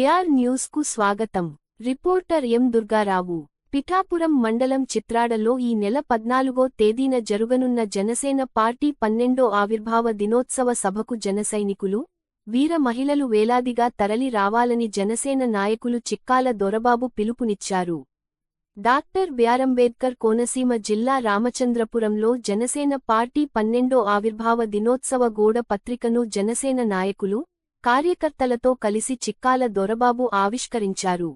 DR న్యూస్కు స్వాగతం. Reporter ఎం దుర్గారావు పిఠాపురం మండలం చిత్రాడలో ఈ నెల పద్నాలుగో తేదీన జరుగనున్న జనసేన పార్టీ పన్నెండో ఆవిర్భావ దినోత్సవ సభకు జనసైనికులు వీర మహిళలు వేలాదిగా తరలి రావాలని జనసేన నాయకులు చిక్కాల దొరబాబు పిలుపునిచ్చారు. డాక్టర్ బ్యారంబేద్కర్ కోనసీమ జిల్లా రామచంద్రపురంలో జనసేన పార్టీ పన్నెండో ఆవిర్భావ దినోత్సవ గోడ పత్రికను జనసేన నాయకులు కార్యకర్తలతో కలిసి చిక్కాల దొరబాబు ఆవిష్కరించారు.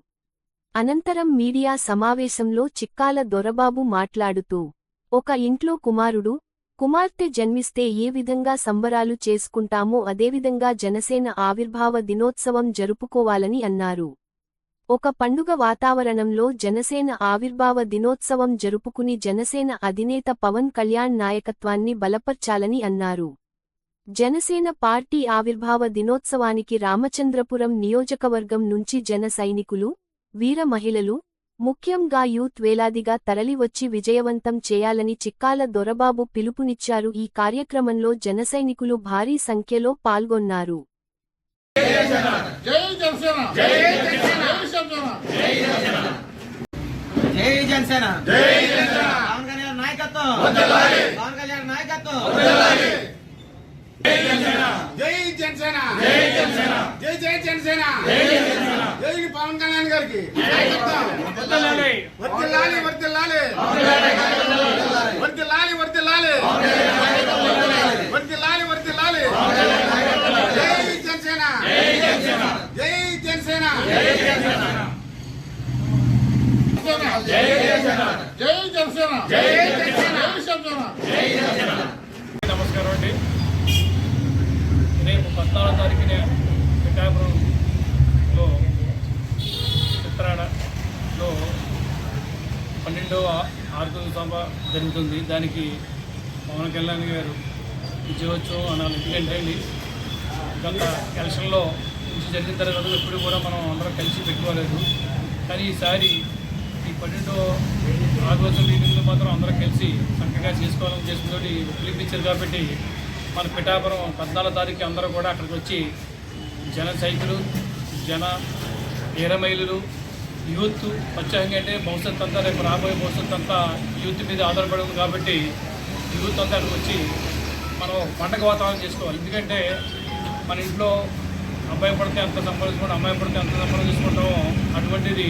అనంతరం మీడియా సమావేశంలో చిక్కాల దొరబాబు మాట్లాడుతూ ఒక ఇంట్లో కుమారుడు కుమార్తె జన్మిస్తే ఏ విధంగా సంబరాలు చేసుకుంటామో అదేవిధంగా జనసేన ఆవిర్భావ దినోత్సవం జరుపుకోవాలని అన్నారు. ఒక పండుగ వాతావరణంలో జనసేన ఆవిర్భావ దినోత్సవం జరుపుకుని జనసేన అధినేత పవన్ కళ్యాణ్ నాయకత్వాన్ని బలపర్చాలని అన్నారు. జనసేన పార్టీ ఆవిర్భావ దినోత్సవానికి రామచంద్రపురం నియోజకవర్గం నుంచి జన సైనికులు వీర మహిళలు ముఖ్యంగా యూత్ వేలాదిగా తరలివచ్చి విజయవంతం చేయాలని చిక్కాల దొరబాబు పిలుపునిచ్చారు. ఈ కార్యక్రమంలో జనసైనికులు భారీ సంఖ్యలో పాల్గొన్నారు. జై జనసేన! జనసేన. జై జై జనసేన. జై పవన్ కళ్యాణ్ గారికి. వర్తిల్లాలి వర్తిల్లాలి వర్తిల్లాలి వర్తిల్లాలి వర్తిల్లాలి వర్తిల్లాలి జై జనసేన. జై జనసేన. జై జనసేన. పద్నాలుగో తారీఖున పిఠాపురంలో చిత్రాడలో పన్నెండవ ఆర్థిక సభ జరుగుతుంది. దానికి పవన్ కళ్యాణ్ గారు విజయోత్సవం అనాలి. ఎందుకంటే అండి గత ఎలక్షన్లో నుంచి జరిగిన తర్వాత ఎప్పుడు కూడా మనం అందరం కలిసి పెట్టుకోలేదు. కానీ ఈసారి ఈ పన్నెండో ఆదివాసుల మీటింగ్లు మాత్రం అందరం కలిసి చక్కగా చేసుకోవాలని చేసుకుని పిలిపించారు కాబట్టి మన పిఠాపురం పద్నాలుగో తారీఖు అందరూ కూడా అక్కడికి వచ్చి జన సైతులు జన వీరమైలులు యూత్ ప్రత్యేకంగా అంటే భవిష్యత్తు అంతా రేపు రాబోయే భవిష్యత్తు అంతా యూత్ మీద ఆధారపడి ఉంది కాబట్టి యూత్ అంతా అక్కడికి వచ్చి మనం పండగ వాతావరణం చేసుకోవాలి. ఎందుకంటే మన ఇంట్లో అబ్బాయి పడితే ఎంత సంపాదించుకుంటాం అమ్మాయి పడితే ఎంత సంబరం చేసుకుంటామో అటువంటిది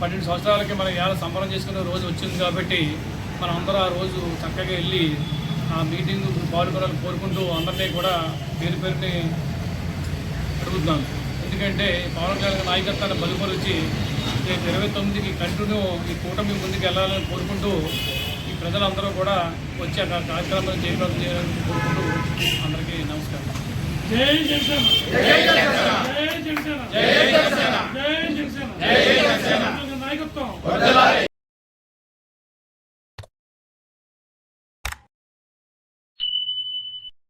పన్నెండు సంవత్సరాలకి మనం ఎలా సంబరం చేసుకునే రోజు వచ్చింది కాబట్టి మనం అందరూ ఆ రోజు చక్కగా వెళ్ళి ఆ మీటింగ్ పాల్గొనాలని కోరుకుంటూ అందరినీ కూడా పేరు పేరుని అడుగుతున్నాను ఎందుకంటే పవన్ కళ్యాణ్ నాయకత్వాన్ని బలుపరిచి ఇరవై తొమ్మిదికి కంటిన్యూ ఈ కూటమి ముందుకు వెళ్ళాలని కోరుకుంటూ ఈ ప్రజలందరూ కూడా వచ్చి అక్కడ కార్యక్రమాలు చేయడం చేయాలని కోరుకుంటూ అందరికీ నమస్కారం. నాయకత్వం